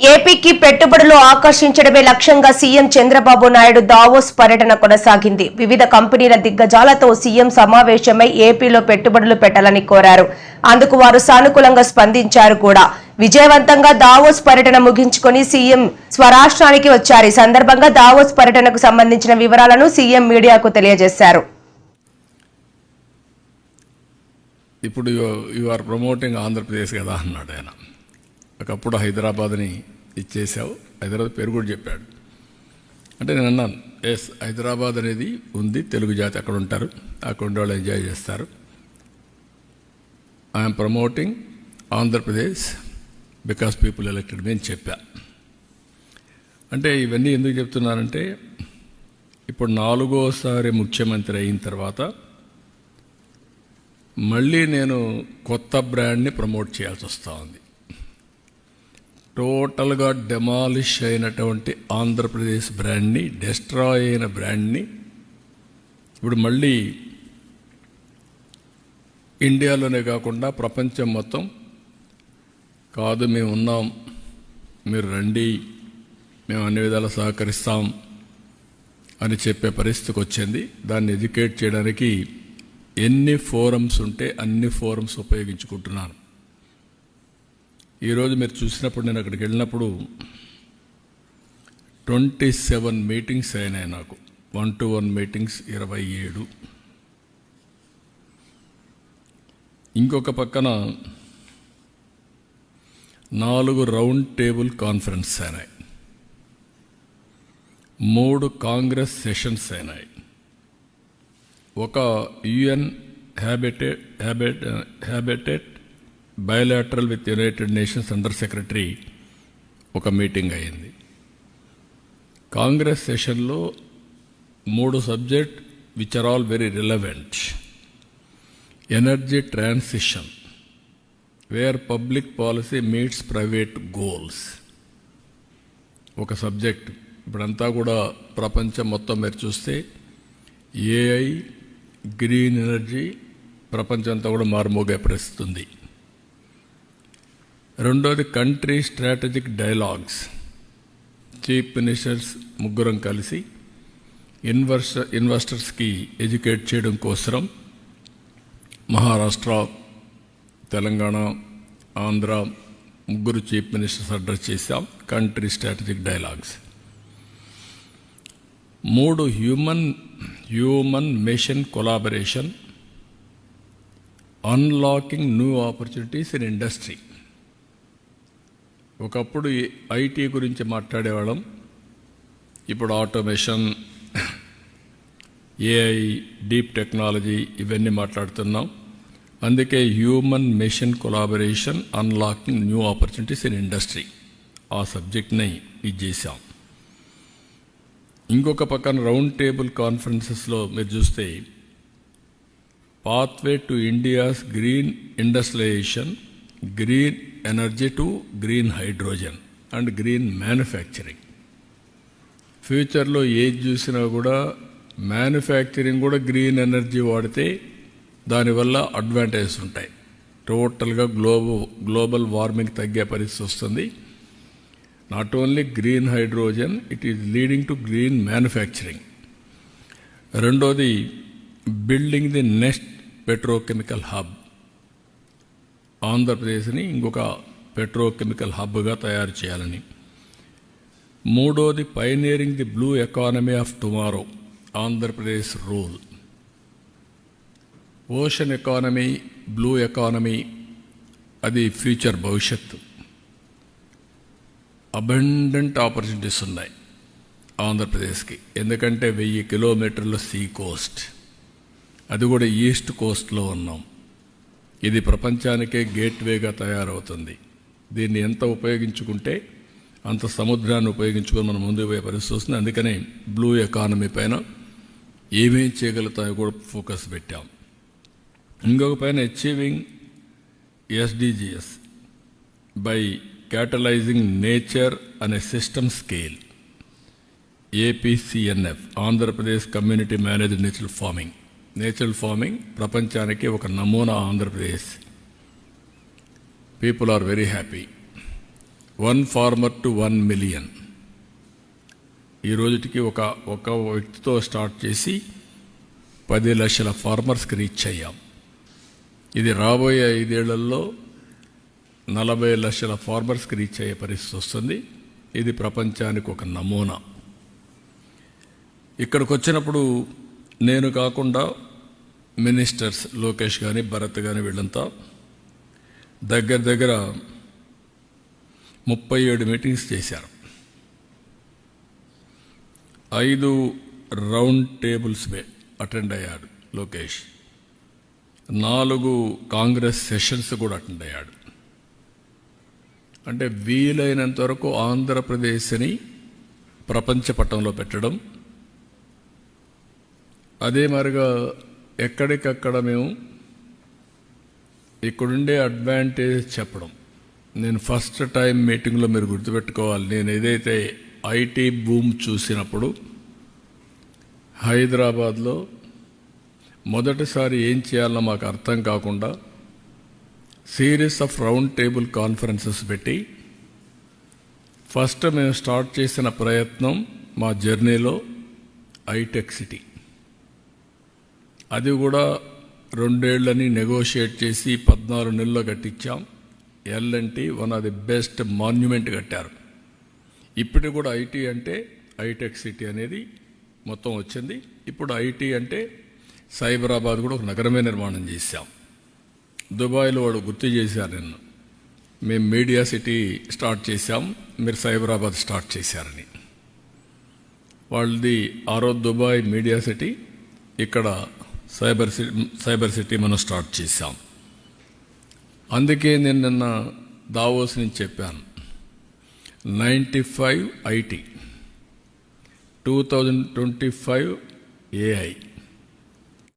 ఏపీకి పెట్టుబడులు ఆకర్షించడమే లక్ష్యంగా సీఎం చంద్రబాబు నాయుడు దావోస్ పర్యటన కొనసాగింది. వివిధ కంపెనీల దిగ్గజాలతో సీఎం సమావేశమై ఏపీలో పెట్టుబడులు పెట్టాలని కోరారు. అందుకు వారు సానుకూలంగా స్పందించారు కూడా. విజయవంతంగా దావోస్ పర్యటన ముగించుకుని సీఎం స్వరాష్ట్రానికి వచ్చారు. ఈ సందర్భంగా దావోస్ పర్యటనకు సంబంధించిన వివరాలను సీఎం మీడియాకు తెలియజేశారు. ఇప్పుడు యు ఆర్ ప్రమోటింగ్ ఆంధ్రప్రదేశ్ కదా అన్నాడు ఆయన. ఒకప్పుడు హైదరాబాద్ని ఇచ్చేసావు హైదరాబాద్ పేరు కూడా చెప్పాడు. అంటే నేను అన్నాను ఎస్ హైదరాబాద్ అనేది ఉంది తెలుగు జాతి అక్కడ ఉంటారు అక్కడ వాళ్ళు ఎంజాయ్ చేస్తారు. I'm promoting Andhra Pradesh because people elected me అని చెప్పా. అంటే ఇవన్నీ ఎందుకు చెప్తున్నానంటే ఇప్పుడు నాలుగోసారి ముఖ్యమంత్రి అయిన తర్వాత మళ్ళీ నేను కొత్త బ్రాండ్ని ప్రమోట్ చేయాల్సి వస్తూ ఉంది. టోటల్గా డెమాలిష్ అయినటువంటి ఆంధ్రప్రదేశ్ బ్రాండ్ని డెస్ట్రాయ్ అయిన బ్రాండ్ని ఇప్పుడు మళ్ళీ ఇండియాలోనే కాకుండా ప్రపంచం మొత్తం కాదు మేము ఉన్నాం మీరు రండి మేము అన్ని విధాలా సహకరిస్తాం అని చెప్పే పరిస్థితికి వచ్చింది. దాన్ని ఎడ్యుకేట్ చేయడానికి ఎన్ని ఫోరమ్స్ ఉంటే అన్ని ఫోరమ్స్ ఉపయోగించుకుంటున్నాను. ఈరోజు మీరు చూసినప్పుడు నేను అక్కడికి వెళ్ళినప్పుడు ట్వంటీ సెవెన్ మీటింగ్స్ అయినాయి నాకు. వన్ టు వన్ మీటింగ్స్ ఇరవై ఏడు. ఇంకొక పక్కన నాలుగు రౌండ్ టేబుల్ కాన్ఫరెన్స్ అయినాయి. మూడు కాంగ్రెస్ సెషన్స్ అయినాయి. ఒక UN habitat habit habitat bilateral with United Nations under secretary ఒక మీటింగ్ అయింది. కాంగ్రెస్ సెషన్లో మూడు subject which are all very relevant energy transition where public policy meets private goals ఒక సబ్జెక్ట్ ఇప్పుడంతా కూడా ప్రపంచం మొత్తం మీరు చూస్తే ఏఐ గ్రీన్ ఎనర్జీ ప్రపంచంతా కూడా మారుమోగే పరిస్థితి ఉంది రెండోది country strategic dialogues chief ministers ముగ్గురం కలిసి ఇన్వెస్టర్ ఇన్వెస్టర్స్కి ఎడ్యుకేట్ చేయడం కోసం మహారాష్ట్ర తెలంగాణ ఆంధ్ర ముగ్గురు చీఫ్ మినిస్టర్స్ అడ్రస్ చేశాం కంట్రీ స్ట్రాటజిక్ డైలాగ్స్ మూడు human human machine collaboration unlocking new opportunities in industry ఒకప్పుడు ఐటీ గురించి మాట్లాడేవాళ్ళం. ఇప్పుడు ఆటోమేషన్ ఏఐ డీప్ టెక్నాలజీ ఇవన్నీ మాట్లాడుతున్నాం. అందుకే human machine collaboration unlocking new opportunities in industry. ఆ సబ్జెక్ట్ని ఇది చేశాం. ఇంకొక పక్కన రౌండ్ టేబుల్ కాన్ఫరెన్సెస్లో మీరు చూస్తే pathway to India's green industrialisation green energy to green hydrogen and green manufacturing. ఫ్యూచర్లో ఏది చూసినా కూడా మ్యానుఫ్యాక్చరింగ్ కూడా గ్రీన్ ఎనర్జీ వాడితే దానివల్ల అడ్వాంటేజెస్ ఉంటాయి. టోటల్గా గ్లోబల్ గ్లోబల్ వార్మింగ్ తగ్గే పరిస్థితి వస్తుంది. Not only green hydrogen it is leading to green manufacturing. రెండోది building the next petrochemical hub. ఆంధ్రప్రదేశ్ని ఇంకొక పెట్రోకెమికల్ హబ్గా తయారు చేయాలని. మూడోది pioneering the blue economy of tomorrow Andhra Pradesh rule. Ocean economy blue economy అది ఫ్యూచర్ భవిష్యత్తు అబండెంట్ ఆపర్చునిటీస్ ఉన్నాయి ఆంధ్రప్రదేశ్కి ఎందుకంటే వెయ్యి కిలోమీటర్ల సీ కోస్ట్. అది కూడా ఈస్ట్ కోస్ట్లో ఉన్నాం. ఇది ప్రపంచానికే గేట్వేగా తయారవుతుంది. దీన్ని ఎంత ఉపయోగించుకుంటే అంత సముద్రాన్ని ఉపయోగించుకొని మనం ముందుకు పోయే పరిస్థితి వస్తుంది. అందుకనే బ్లూ ఎకానమీ పైన ఏమేం చేయగలుగుతాయో కూడా ఫోకస్ పెట్టాం. ఇంకొక పైన achieving SDGs by catalysing nature అనే system scale APCNF Andhra Pradesh community managed natural farming natural farming ప్రపంచానికి ఒక నమూనా Andhra Pradesh. People are very happy one farmer to one million ఈ రోజుటికి ఒక ఒక వ్యక్తితో స్టార్ట్ చేసి పది లక్షల ఫార్మర్స్కి రీచ్ అయ్యాం. ఇది రాబోయే ఐదేళ్ళలో నలభై లక్షల ఫార్మర్స్కి రీచ్ అయ్యే పరిస్థితి వస్తుంది. ఇది ప్రపంచానికి ఒక నమూనా. ఇక్కడికి వచ్చినప్పుడు నేను కాకుండా మినిస్టర్స్ లోకేష్ కానీ భరత్ కానీ వీళ్ళంతా దగ్గర దగ్గర ముప్పై ఏడు మీటింగ్స్ చేశారు. ఐదు రౌండ్ టేబుల్స్ అటెండ్ అయ్యాడు లోకేష్. నాలుగు కాంగ్రెస్ సెషన్స్ కూడా అటెండ్ అయ్యాడు. అంటే వీలైనంత వరకు ఆంధ్రప్రదేశ్ని ప్రపంచ పట్టంలో పెట్టడం అదే మరిగా ఎక్కడికక్కడ మేము ఇక్కడుండే అడ్వాంటేజ్ చెప్పడం. నేను ఫస్ట్ టైం మీటింగ్లో మీరు గుర్తుపెట్టుకోవాలి. నేను ఏదైతే ఐటీ బూమ్ చూసినప్పుడు హైదరాబాద్లో మొదటిసారి ఏం చేయాలో మాకు అర్థం కాకుండా series of round table conferences పెట్టి ఫస్ట్ మేము స్టార్ట్ చేసిన ప్రయత్నం మా జర్నీలో ఐటెక్ సిటీ అది కూడా రెండేళ్ళని నెగోషియేట్ చేసి పద్నాలుగు నెలల్లో కట్టించాం. L&T one of the best monument కట్టారు. ఇప్పుడు కూడా ఐటీ అంటే ఐటెక్ సిటీ అనేది మొత్తం వచ్చింది. ఇప్పుడు ఐటీ అంటే సైబరాబాద్ కూడా ఒక నగరమే నిర్మాణం చేశాం. దుబాయ్లో వాడు గుర్తు చేశారు నిన్ను. మేము మీడియా సిటీ స్టార్ట్ చేశాం. మీరు సైబరాబాద్ స్టార్ట్ చేశారని. వాళ్ళది ఆరో దుబాయ్ మీడియా సిటీ ఇక్కడ సైబర్ సిటీ సైబర్ సిటీ మనం స్టార్ట్ చేశాం. అందుకే నేను నిన్న దావోస్ నుంచి చెప్పాను. Ninety five IT two thousand twenty five AI.